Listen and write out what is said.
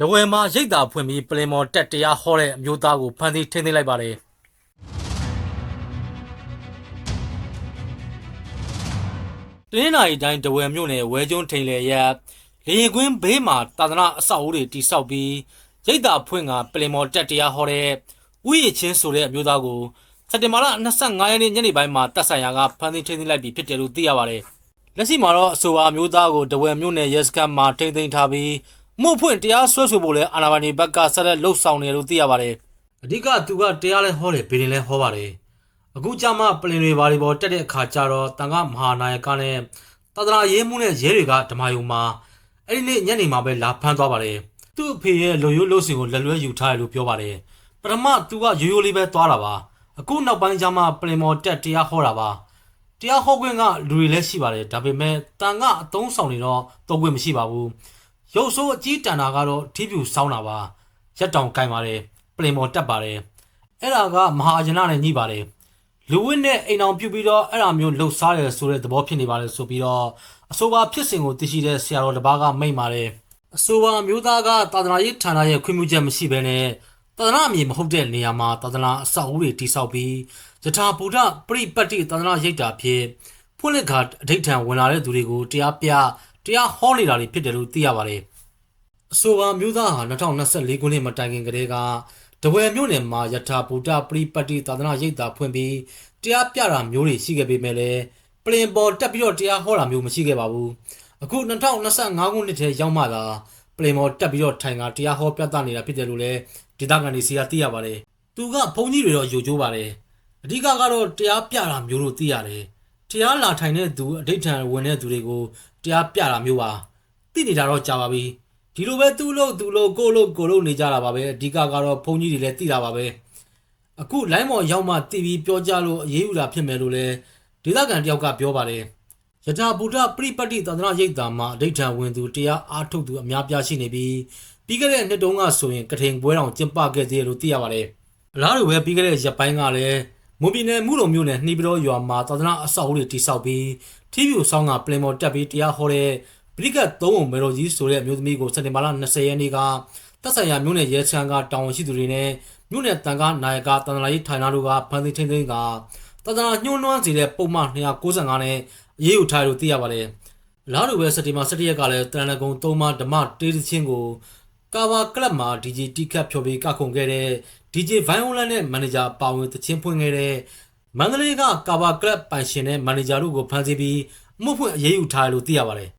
တဝယ်မှာရိတ်တာဖွင့်ပြီးပလင်မော်တက်တရားဟောတဲ့အမျိုးသားကိုဖမ်းဆီးထိန်းသိမ်းလိုက်ပါတယ်တနင်္လာရီတိုင်းတဝယ်မြို့နယ်ဝဲကျွန်းထိန်လေရက်လေရင်ကွင်းဘေးမှာတာသနာအဆောက်အဦတွေတိစောက်ပြီးရိတ်တာဖွင့်ကပလင်မော်တက်တရားဟောတဲ့ဥယျာဉ်ချင်းဆိုတဲ့အမျိုးသားကိုစက်တင်ဘာလ25ရက်နေ့ညနေပိုင်းမှာတပ်ဆိုင်ရာကဖမ်းဆီးထိန်းသိမ်းလိုက်ပြီးဖြစ်တယ်လို့သိရပါတယ်လက်ရှိမှာတော့အဆိုပါအမျိုးသားကိုတဝယ်မြို့နယ်ရဲစခန်းမှာထိန်းသိမ်းထားပြီး မှုဖွင့်တရားစွဲဆိုဖို့လဲအာဏာပိုင်တွေဘက်ကဆက်လက်လှုပ်ဆောင်နေတယ်လို့သိရပါတယ်။အဓိကသူကတရားလဲဟောတယ်ဗီရင်လဲဟောပါတယ်။အခုကြမှာပလင်တွေဘာတွေပေါ်တက်တဲ့အခါကျတော့တန်ခါမဟာနာယကနဲ့တဒရာရဲမှုနဲ့ရဲတွေကဓမ္မယုံမှာအဲ့ဒီနေ့ညနေမှာပဲလာဖမ်းသွားပါတယ်။သူ့အဖေရဲ့လူရိုးလို့စင်ကိုလက်လွဲယူထားတယ်လို့ပြောပါတယ်။ပထမသူကရိုးရိုးလေးပဲသွားတာပါ။အခုနောက်ပိုင်းကျမှပလင်မော်တက်တရားဟောတာပါ။တရားဟောခွင့်ကလူတွေလည်းရှိပါတယ်ဒါပေမဲ့တန်ကအတုံးဆောင်နေတော့တော့ခွင့်မရှိပါဘူး။ ရုပ်ဆိုးအကြီးတန်တာကတော့ထီးပြူစောင်းတာပါ။ရက်တောင်ကင်ပါတယ်ပလင်မော်တက်ပါတယ်။အဲ့ဒါကမဟာယနာနဲ့ညှိပါတယ်။လူဝင်းနဲ့အိမ်အောင်ပြုတ်ပြီးတော့အဲ့ဒါမျိုးလှုပ်ရှားတယ်ဆိုတဲ့သဘောဖြစ်နေပါတယ်ဆိုပြီးတော့အဆိုပါဖြစ်စဉ်ကိုသိရှိတဲ့ဆရာတော်တစ်ပါးကမိန့်ပါတယ်။အဆိုပါမျိုးသားကသာသနာရေးဌာနရဲ့ခွင့်ပြုချက်မရှိဘဲနဲ့သာသနာအမည်မဟုတ်တဲ့နေရာမှာသာသနာအဆောက်အဦတွေတိစောက်ပြီးယထာဘုဒ္ဓပရိပတ်တိသာသနာရိပ်တာဖြစ်ဖွင့်လက်ကအဋိဋ္ဌံဝင်လာတဲ့သူတွေကိုတရားပြ တရားဟောနေတာတွေဖြစ်တယ်လို့သိရပါတယ်။အဆိုပါမျိုးသားဟာ2024ခုနှစ်မှာတိုင်ခင်ကလေးကတဝယ်မြို့နယ်မှာယထာဘုဒ္ဓပရိပတ်တိသာသနာရိပ်တာဖွင့်ပြီးတရားပြတာမျိုးတွေရှိခဲ့ပေမဲ့လည်းပလင်ပေါ်တက်ပြီးတော့တရားဟောတာမျိုးမရှိခဲ့ပါဘူး။အခု2025ခုနှစ်ထဲရောက်မှသာပလင်ပေါ်တက်ပြီးတော့ထိုင်ကတရားဟောပြသနေတာဖြစ်တယ်လို့လည်းဒေသခံတွေစီကသိရပါတယ်။သူကဘုန်းကြီးတွေတော့ယိုကျိုးပါတယ်။အဓိကကတော့တရားပြတာမျိုးလို့သိရတယ်။တရားလာထိုင်တဲ့သူအဋိဋ္ဌံဝင်တဲ့သူတွေကို တရားပြတာမျိုးပါ။သိနေတာတော့ကြာပါပြီ။ဒီလိုပဲသူ့လို့သူ့လို့ကိုလို့ကိုလို့နေကြတာပါပဲအဓိကကတော့ဘုန်းကြီးတွေလည်းသိတာပါပဲ။အခုလိုင်းမော်ရောက်မှတီဗီပြောကြလို့အေးအေးယူတာဖြစ်မယ်လို့လည်းဒေသခံတယောက်ကပြောပါတယ်။ယထာဘုဒ္ဓပရိပတ်တိသန္တရရိတ်တာမှာအဋိဋ္ဌံဝင်သူတရားအားထုတ်သူအများပြားရှိနေပြီးပြီးခဲ့တဲ့နှစ်တုန်းကဆိုရင်ကထိန်ပွဲတော်ကျင်းပခဲ့သေးတယ်လို့သိရပါတယ်။အလားတူပဲပြီးခဲ့တဲ့ရက်ပိုင်းကလည်း မွန်ပြည်နယ်မှုလုံမြို့နယ်နှီးပတော်ရွာမှာသာသနာအဆောက်အဦတွေတိစောက်ပြီးထီးပြူဆောင်ကပလင်မော်တက်ပြီးတရားဟောတဲ့ပရိကတ်သုံးပုံမေတော်ကြီးဆိုတဲ့အမျိုးသမီးကိုစက်တင်ဘာလ20ရက်နေ့ကတပ်ဆိုင်ရာမြို့နယ်ရဲချမ်းကတောင်ဝန်ရှိသူတွေနဲ့မြို့နယ်တန်ခါနာယကတန်တရာရေးထိုင်နာတို့ကဖမ်းဆီးထိန်းသိမ်းကတန်တရာညှိုးနှွမ်းစေတဲ့ပုံမှန်295နဲ့အေးအေးယူထားတယ်လို့သိရပါတယ်။လားလိုပဲစက်တင်ဘာ17ရက်ကလည်းတရဏဂုံသုံးမဓမ္မတေးသချင်းကိုကာဘာကလပ်မှာ DJ တီကတ်ဖြော်ပြီးကခုန်ခဲ့တဲ့ DJ Violent နဲ့မန်နေဂျာပါဝင်သချင်းဖွင့်ခဲ့တဲ့မန္တလေးကကာဘာကလပ်ပိုင်ရှင်နဲ့မန်နေဂျာတို့ကိုဖမ်းဆီးပြီးမှုဖွင့်အရေးယူထားတယ်လို့သိရပါတယ်